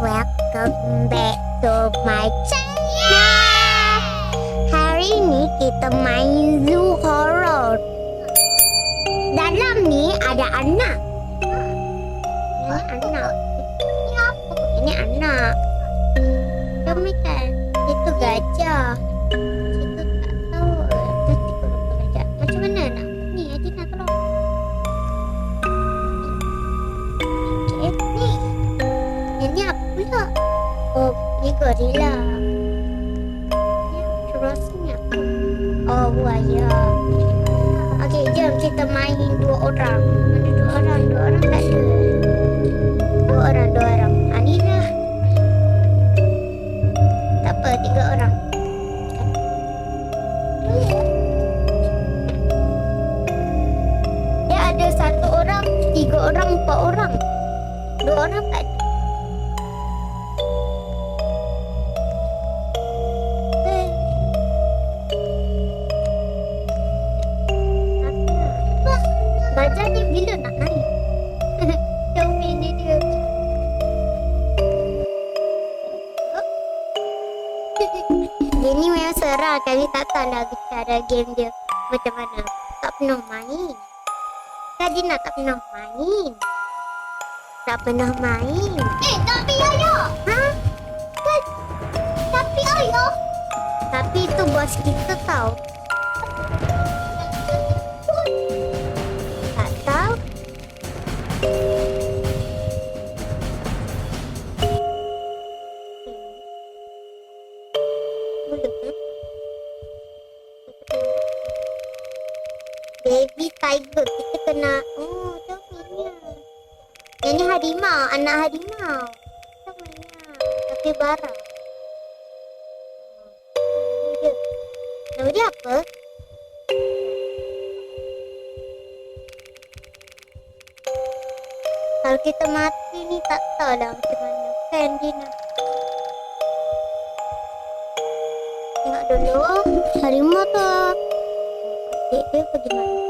welcome back to my channel. Hari ni kita main zoo horror. Dalam ni ada anak. Ini anak. Ini apa? Ini anak. Kami kan itu gajah. Gorila. Terusnya apa? Oh, buaya. Okey, jom kita main dua orang. Mana dua orang? Dua orang tak ada. Dua orang, dua orang. Ah, ni lah. Tak apa, tiga orang. Dia ada satu orang, tiga orang, empat orang. Dua orang tak ada. Lah cara game dia macam mana. Tak pernah main. Tadi nak tak pernah main. Tak pernah main. Eh, tapi ayah. Ha? Kan, tapi ayah. Tapi itu bos kita tahu. Kalau kita mati ni tak tahu lah macam mana. Kan dia nak. Tengok dulu. Harimau tu. Adik dia pergi mana?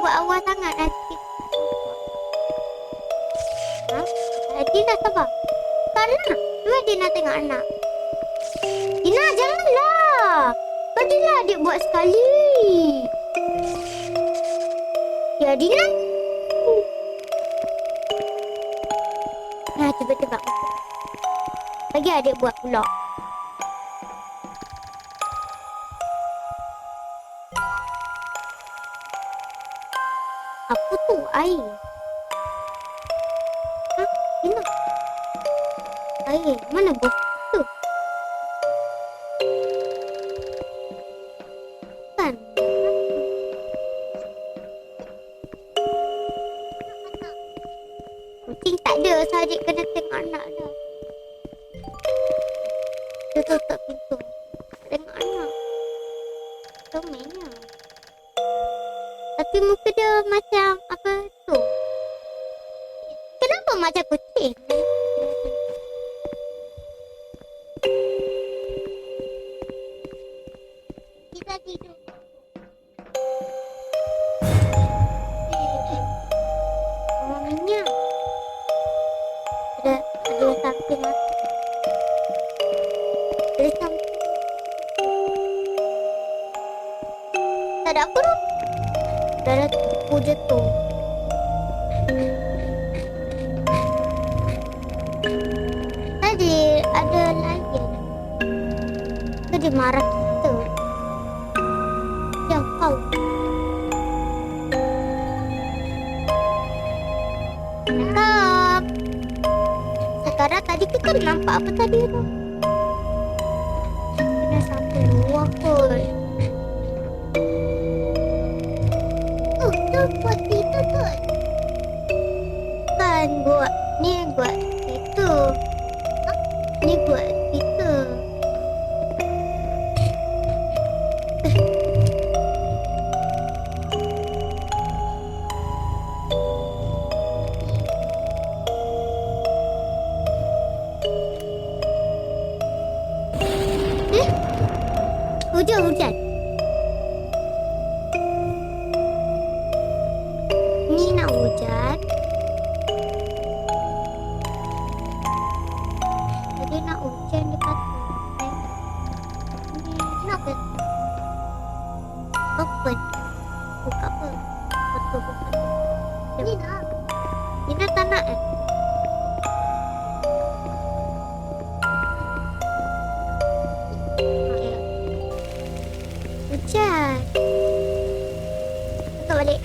Buat awal sangat nanti Ha? Dina sabar. Tak nak. Cuma Dina tengok anak. Dina janganlah. Badilah adik buat sekali. Ya Dina. Nah cuba tebak Bagi adik buat pula Air? Ha? Dina? Air? Mana bos je marah kita Ya kau. Tak Sekarang tadi kita kan nampak apa tadi tu? Kena sampai luar kot. Oh, tu buat itu tu Kan buat ni buat itu. Ni nak. Nina tak nak eh? Okay. Hujan. Buka balik.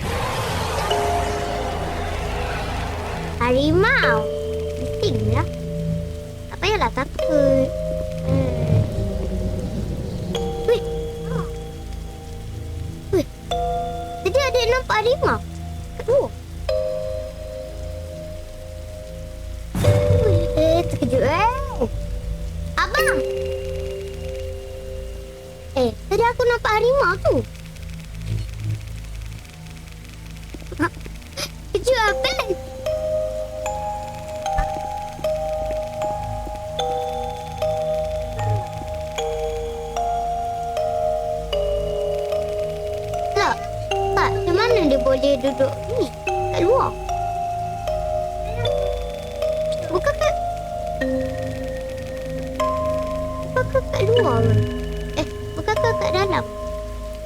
Harimau tu. Ha, Kejut apa? Tak, tak. Di mana dia boleh duduk ni? Kat luar. Bukan kat... Bukan kat luar? Eh, bukan kat kat dalam?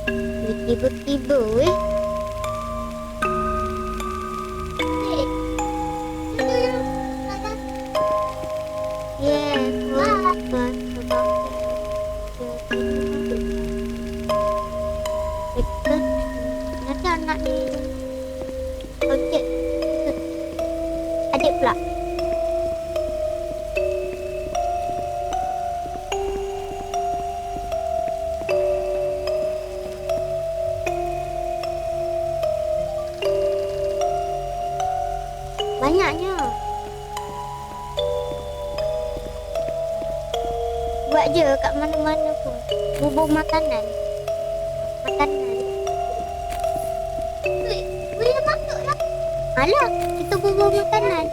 Weh, Tiba-tiba Je kat mana-mana pun. Bubur makanan. Makanan. Boleh masuk lah. Alah, kita bubur makanan.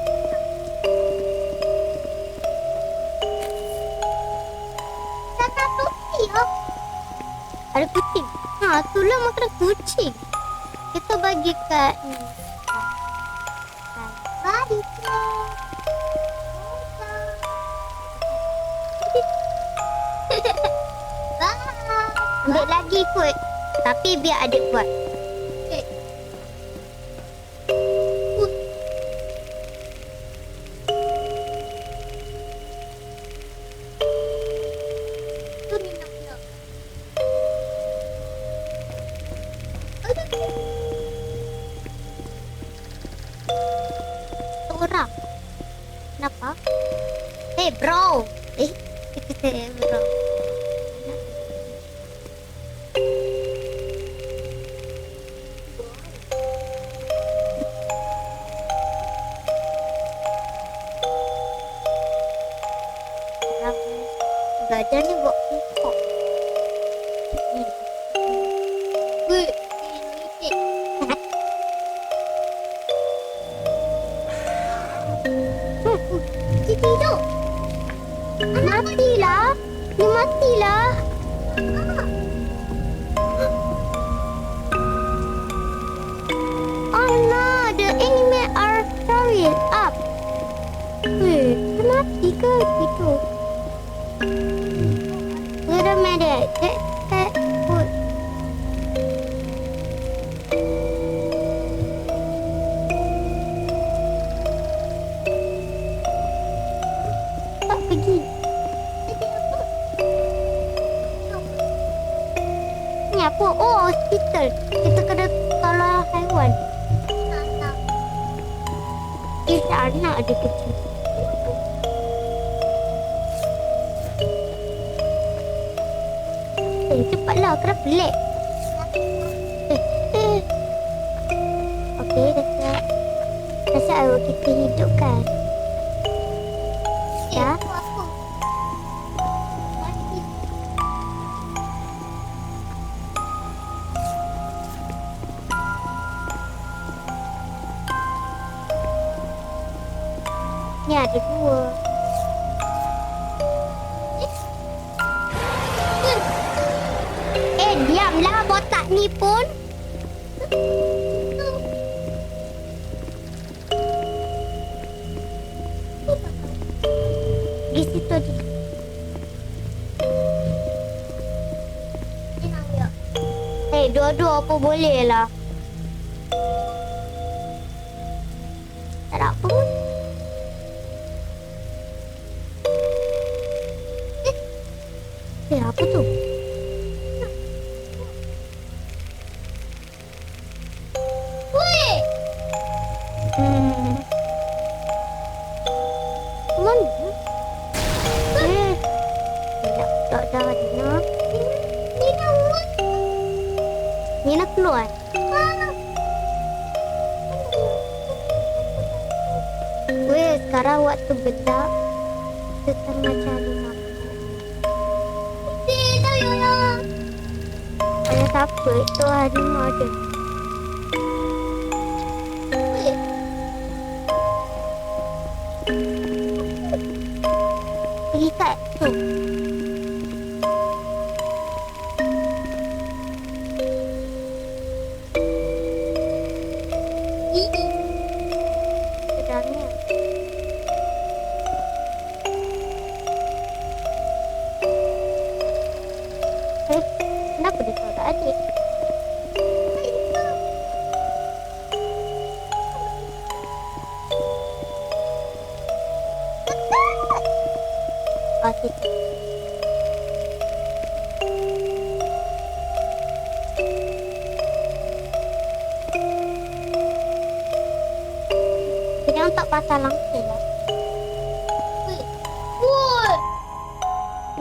Sana topi oh. Ada kucing. Ha, itulah makanan kucing. Kita bagi kat ni. Ke. Bye. Ambil lagi kot. Tapi biar adik buat. Orang. Kenapa? Eh, bro. Eh, eh, bro. Dia tidur. Matilah. Dia matilah. Oh no, the enemy are hurrying up. Weh, dia mati ke gitu? apa? Oh, hospital. Kita kena tolong haiwan. Kita anak dia kecil. Eh, cepatlah. Kena pelik. Eh, eh. Okey, dah siap. Dah siap, kita hidupkan. Ni ada dua. Eh, diamlah botak ni pun. Di situ. Dia. Eh, dua-dua apa boleh lah. Tak ada apa pun. Eh apa tu? Weh. Hmm. Mana? Eh, tak tak dah Dina. Ni nak buat. Nina keluar. Weh, sekarang waktu gelap. Kita tengah cari Ada siapa? Itu harimau je. Weh.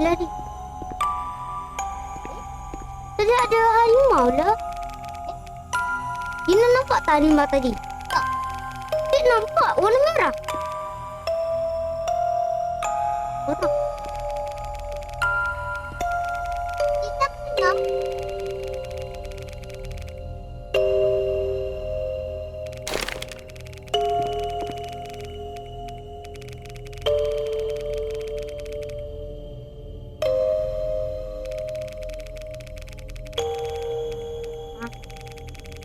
Lari. Tadi ada harimau lah. Gina nampak tak harimau tadi?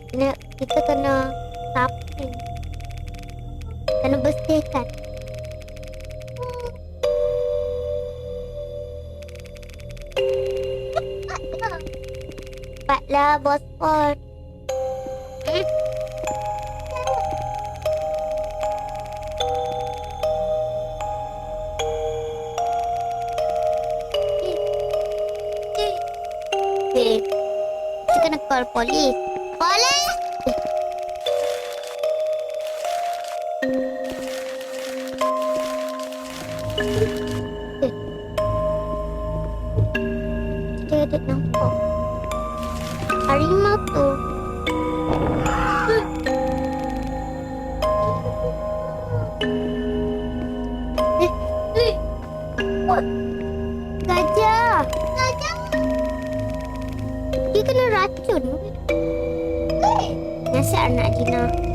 Kena, kita kena sapu. Kena bersihkan. Cepatlah, bos pon. Eh, kena call polis. Polis! Harimau tu. Eh. Gajah. Dia kena racun. Weh. Nasib anak Dina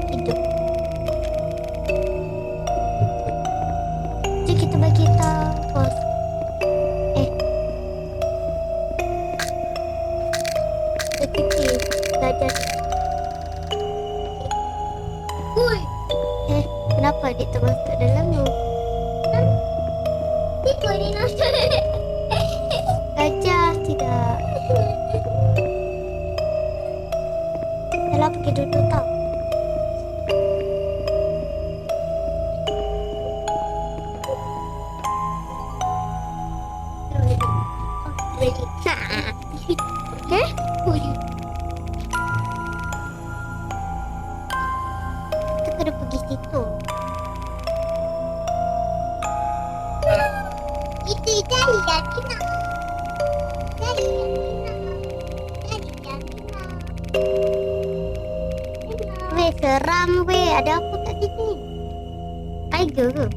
哥哥啊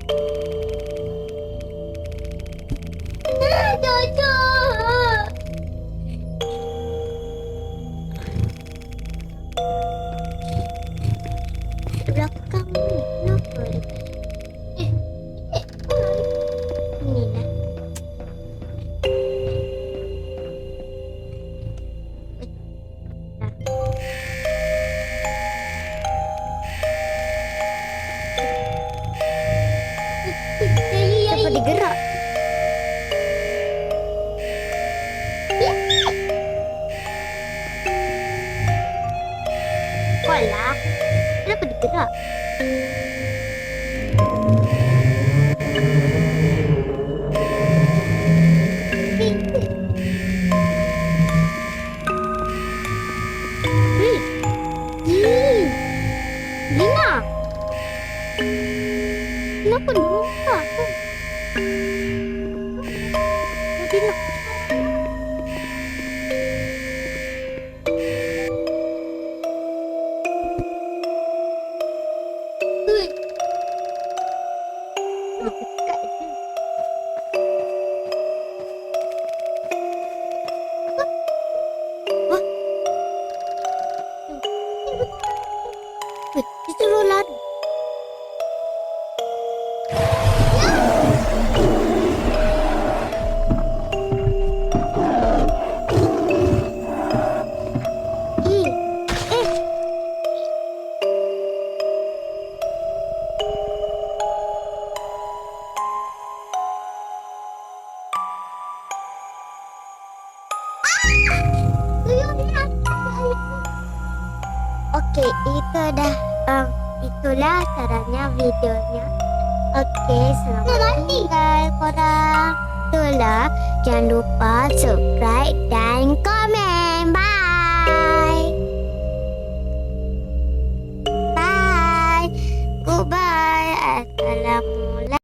救救 Kenapa itu dah um, itulah caranya videonya. Okey, selamat tinggal korang. Itulah, jangan lupa subscribe dan komen. Bye. Bye. Goodbye. Assalamualaikum.